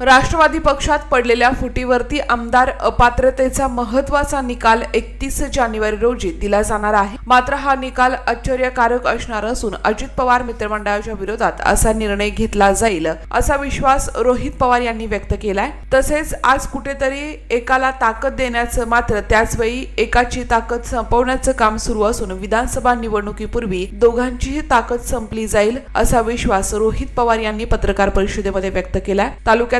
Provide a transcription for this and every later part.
राष्ट्रवादी पक्षात पडलेल्या फुटीवरती आमदार अपात्रतेचा महत्त्वाचा निकाल एकतीस जानेवारी रोजी दिला जाणार आहे. मात्र हा निकाल आश्चर्यकारक असणार असून अजित पवार मित्रमंडळाच्या विरोधात असा निर्णय घेतला जाईल असा विश्वास रोहित पवार यांनी व्यक्त केलाय. तसेच आज कुठेतरी एकाला ताकद देण्याचं मात्र त्याचवेळी एकाची ताकद संपवण्याचं काम सुरू असून विधानसभा निवडणुकीपूर्वी दोघांचीही ताकद संपली जाईल असा विश्वास रोहित पवार यांनी पत्रकार परिषदेमध्ये व्यक्त केलाय.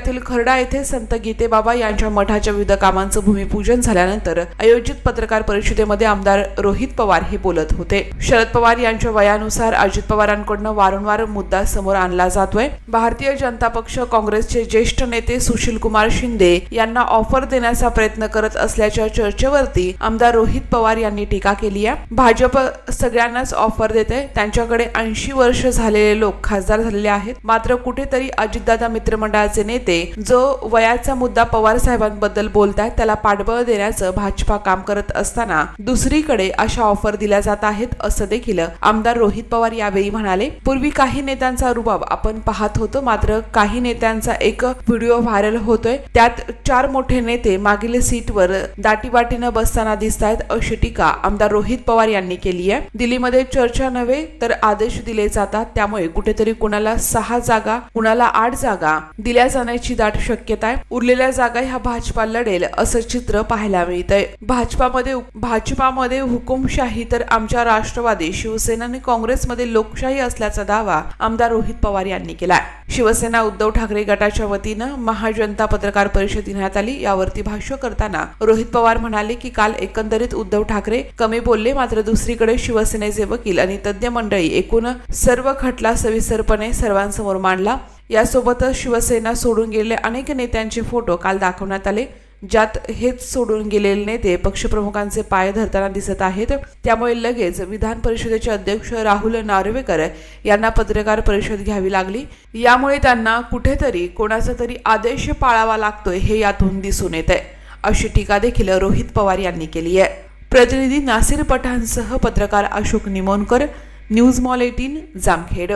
तालुक्यातील खर्डा येथे संत गीतेबाबा यांच्या मठाच्या विविध कामांचं भूमिपूजन झाल्यानंतर आयोजित पत्रकार परिषदेमध्ये आमदार रोहित पवार हे बोलत होते. शरद पवार यांच्या वयानुसार अजित पवारांकडून वारंवार मुद्दा समोर आणला जातोय. भारतीय जनता पक्ष काँग्रेसचे ज्येष्ठ नेते सुशील कुमार शिंदे यांना ऑफर देण्याचा प्रयत्न करत असल्याच्या चर्चेवरती आमदार रोहित पवार यांनी टीका केली आहे. भाजप सगळ्यांनाच ऑफर देते त्यांच्याकडे ऐंशी वर्ष झालेले लोक खासदार झालेले आहेत. मात्र कुठेतरी अजितदादा मित्रमंडळाचे नेते जो वयाचा मुद्दा पवार साहेबांबद्दल बोलतायत त्याला पाठबळ देण्याचं भाजपा काम करत असताना दुसरीकडे अशा ऑफर दिल्या जात आहेत असं देखील आमदार रोहित पवार यावेळी म्हणाले. पूर्वी काही नेत्यांचा रुबाब आपण पाहत होतो मात्र काही नेत्यांचा एक व्हिडिओ व्हायरल होतोय. त्यात चार मोठे नेते मागील सीटवर दाटीवाटीनं बसताना दिसतायत अशी टीका आमदार रोहित पवार यांनी केली आहे. दिल्लीमध्ये चर्चा नव्हे तर आदेश दिले जातात. त्यामुळे कुठेतरी कुणाला सहा जागा कुणाला आठ जागा दिल्या जाण्याची दाट शक्यता आहे. उरलेल्या जागा ह्या भाजपा लढेल असं चित्र पाहायला मिळतंय. भाजपामध्ये भाजपामध्ये हुकुमशाही तर आमच्या राष्ट्रवादी शिवसेना आणि काँग्रेसमध्ये लोकशाही असल्याचा दावा आमदार रोहित पवार यांनी केला शिवसेना उद्धव ठाकरे गटाच्या वतीनं महाजनता पत्रकार परिषद घेण्यात आली. यावरती भाष्य करताना रोहित पवार म्हणाले की काल एकंदरीत उद्धव ठाकरे कमी बोलले मात्र दुसरीकडे शिवसेनेचे वकील आणि तज्ज्ञ मंडळी एकूण सर्व खटला सविस्तरपणे सर्वांसमोर मांडला. यासोबतच शिवसेना सोडून गेलेले अनेक नेत्यांचे फोटो काल दाखवण्यात आले ज्यात हेच सोडून गेलेले नेते पक्षप्रमुखांचे पाय धरताना दिसत आहेत. त्यामुळे लगेच विधान परिषदेचे अध्यक्ष राहुल नार्वेकर यांना पत्रकार परिषद घ्यावी लागली. यामुळे त्यांना कुठेतरी कोणाचा तरी आदेश पाळावा लागतोय हे यातून दिसून येत आहे अशी टीका देखील रोहित पवार यांनी केली आहे. प्रतिनिधी नासिर पठाणसह पत्रकार Ashok Nimonkar news mall eighteen Jamkhed.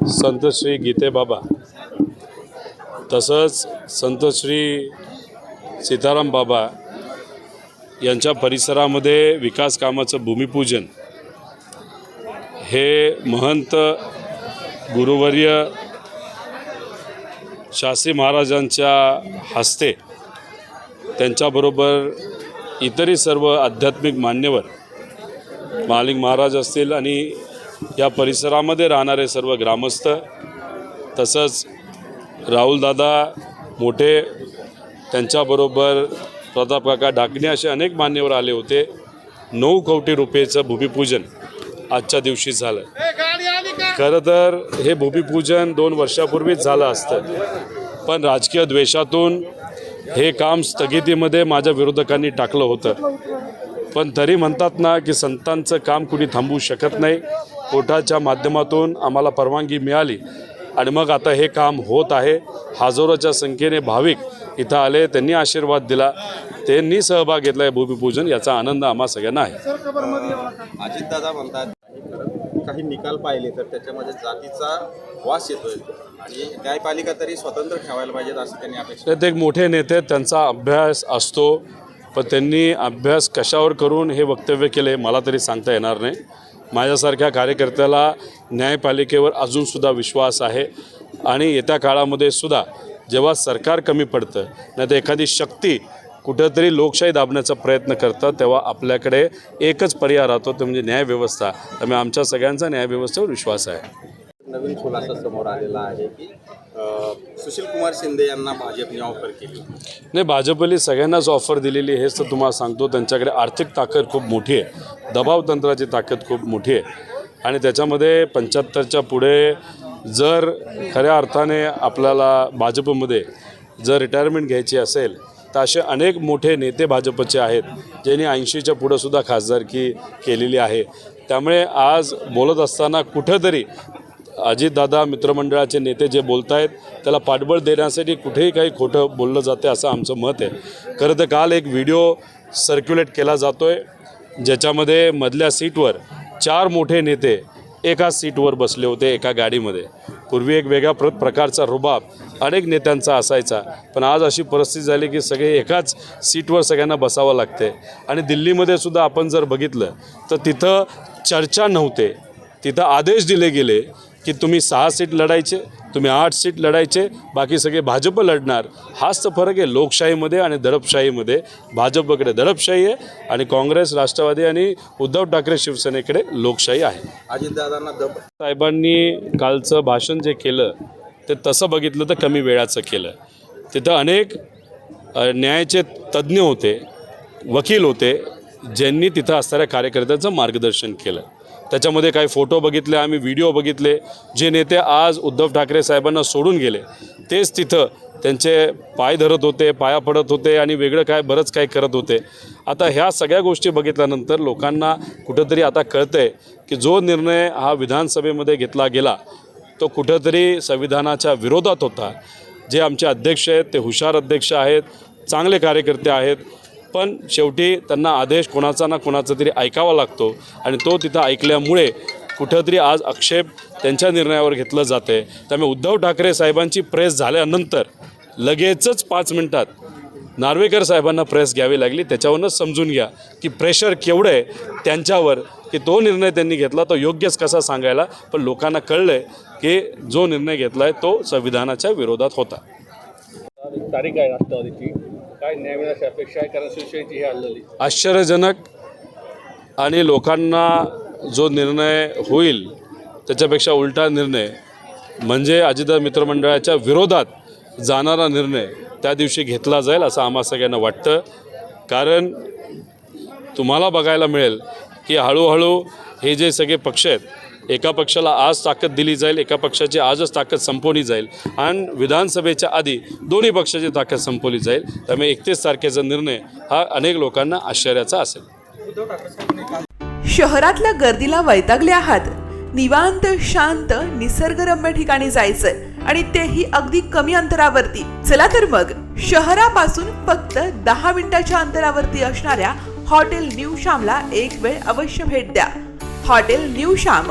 संत श्री गीते बाबा. तसंच संत श्री सीताराम बाबा यांच्या परिसरामध्ये विकास कामाचं भूमिपूजन हे महंत गुरुवर्य शास्त्री महाराजांच्या हस्ते त्यांच्याबरोबर इतरही सर्व आध्यात्मिक मान्यवर मालिक महाराज असतील आणि या परिसरामध्ये राहणारे सर्व ग्रामस्थ तसंच राहुलदादा मोठे त्यांच्याबरोबर प्रतापकाका ढाकणे असे अनेक मान्यवर आले होते. नऊ कोटी रुपयेचं भूमिपूजन आजच्या दिवशी झालं. खरं तर हे भूमिपूजन दोन वर्षापूर्वीच झालं असतं. पण राजकीय द्वेषातून हे काम स्थगितीमध्ये माझ्या विरोधकांनी टाकलं होतं. पण तरी म्हणतात ना की संतांचं काम कुणी थांबवू शकत नाही. कोर्टाच्या माध्यमातून आम्हाला परवानगी मिळाली. आणि मग आता हे काम होत आहे. हजारोच्या संख्येने भाविक इथं आले. त्यांनी आशीर्वाद दिला. त्यांनी सहभाग घेतला आहे भूमिपूजन. याचा आनंद आम्हा सगळ्यांना आहे. अजितदादा म्हणतात काही निकाल पाहिले तर त्याच्यामध्ये जातीचा वास येतोय. आणि न्यायपालिका तरी स्वतंत्र ठेवायला पाहिजेत असं त्यांनी अपेक्षा. एक मोठे नेते त्यांचा अभ्यास असतो. पण त्यांनी अभ्यास कशावर करून हे वक्तव्य केले मला तरी सांगता येणार नाही. माझ्यासारख्या कार्यकर्त्याला न्यायपालिकेवर अजूनसुद्धा विश्वास आहे. आणि येत्या काळामध्ये सुद्धा जेव्हा सरकार कमी पडतं नाही तर एखादी शक्ती कुठंतरी लोकशाही दाबण्याचा प्रयत्न करतं तेव्हा आपल्याकडे एकच पर्याय राहतो ते म्हणजे न्यायव्यवस्था. त्यामुळे आमच्या सगळ्यांचा न्यायव्यवस्थेवर विश्वास आहे. नवीन खुलासा समोर आलेला आहे की सुशील कुमार शिंदे यांना भाजपने ऑफर केली. नाही भाजपने सगळ्यांनाच ऑफर दिलेली हेच तर तुम्हाला सांगतो त्यांच्याकडे आर्थिक ताकद खूप मोठी आहे. दबाव तंत्राची ताकद खूप मोठी आहे. आणि त्याच्यामध्ये पंच्याहत्तरच्या पुढे जर खऱ्या अर्थाने आपल्याला भाजपमध्ये जर रिटायरमेंट घ्यायची असेल तर असे अनेक मोठे नेते भाजपचे आहेत ज्यांनी ऐंशीच्या पुढंसुद्धा खासदारकी केलेली आहे. त्यामुळे आज बोलत असताना कुठंतरी अजितदादा मित्रमंडळाचे नेते जे बोलत आहेत त्याला पाठबळ देण्यासाठी कुठेही काही खोटं बोललं जाते असं आमचं मत आहे. खरं तर काल एक व्हिडिओ सर्क्युलेट केला जातो आहे ज्याच्यामध्ये मधल्या सीटवर चार मोठे नेते एकाच सीटवर बसले होते एका गाडीमध्ये. पूर्वी एक वेगळ्या प्र प्रकारचा रुबाब अनेक नेत्यांचा असायचा पण आज अशी परिस्थिती झाली की सगळे एकाच सीटवर सगळ्यांना बसावं लागते आणि दिल्लीमध्ये सुद्धा आपण जर बघितलं तर तिथं चर्चा नव्हते. तिथं आदेश दिले गेले की तुम्ही सहा सीट लढायचे तुम्ही आठ सीट लढायचे बाकी सगळे भाजप लढणार. हाच तर फरक आहे लोकशाहीमध्ये आणि दडपशाहीमध्ये. भाजपकडे दडपशाही आहे आणि काँग्रेस राष्ट्रवादी आणि उद्धव ठाकरे शिवसेनेकडे लोकशाही आहे. अजितदादांना दब साहेबांनी कालचं भाषण जे केलं ते तसं बघितलं तर कमी वेळाचं केलं. तिथं अनेक न्यायाचे तज्ज्ञ होते वकील होते ज्यांनी तिथं असणाऱ्या कार्यकर्त्यांचं मार्गदर्शन केलं. त्याच्यामध्ये काही फोटो बघितले आम्ही व्हिडिओ बघितले जे नेते आज उद्धव ठाकरे साहेबांना सोडून गेले तेच तिथं त्यांचे पाय धरत होते पाया पडत होते आणि वेगळं काय बरंच काय करत होते. आता ह्या सगळ्या गोष्टी बघितल्यानंतर लोकांना कुठंतरी आता कळतंय की जो निर्णय हा विधानसभेमध्ये घेतला गेला तो कुठंतरी संविधानाच्या विरोधात होता. जे आमचे अध्यक्ष आहेत ते हुशार अध्यक्ष आहेत चांगले कार्यकर्ते आहेत पण शेवटी त्यांना आदेश कोणाचा ना कोणाचा तरी ऐकावा लागतो आणि तो तिथं ऐकल्यामुळे कुठंतरी आज आक्षेप त्यांच्या निर्णयावर घेतलं जाते. त्यामुळे उद्धव ठाकरे साहेबांची प्रेस झाल्यानंतर लगेचच पाच मिनटात नार्वेकर साहेबांना प्रेस घ्यावी लागली. त्याच्यावरूनच समजून घ्या की प्रेशर केवढं आहे त्यांच्यावर की तो निर्णय त्यांनी घेतला तो योग्यच कसा सांगायला. पण लोकांना कळलं आहे की जो निर्णय घेतला आहे तो संविधानाच्या विरोधात होता. तारीख आहे राष्ट्रवादीची. काय न्याय मिळण्याची अपेक्षा आहे? कारण शिवसेनेची ही हल्लेली आश्चर्यजनक आणि लोकांना जो निर्णय होईल त्याच्यापेक्षा उलटा निर्णय म्हणजे अजितदादा मित्रमंडळाच्या विरोधात जाणारा निर्णय त्या दिवशी घेतला जाईल असं आम्हा सगळ्यांना वाटतं. कारण तुम्हाला बघायला मिळेल की हळूहळू हे जे सगळे पक्ष आहेत एका पक्षाला आज ताकद दिली जाईल एका पक्षाची आजच ताकद संपवली जाईल आणि विधानसभेच्या आधी दोन्ही पक्षाची ताकद संपवली जाईल. त्यामुळे एकतीस तारखेचा निर्णय हा अनेक लोकांना आश्चर्याचा असेल. शहरातल्या गर्दीला वैतागले आहात. निवांत शांत निसर्गरम्य ठिकाणी जायचंय आणि तेही अगदी कमी अंतरावरती. चला तर मग शहरापासून फक्त दहा मिनिटाच्या अंतरावरती असणाऱ्या हॉटेल न्यू श्यामला एक वेळ अवश्य भेट द्या. Hotel new Shyam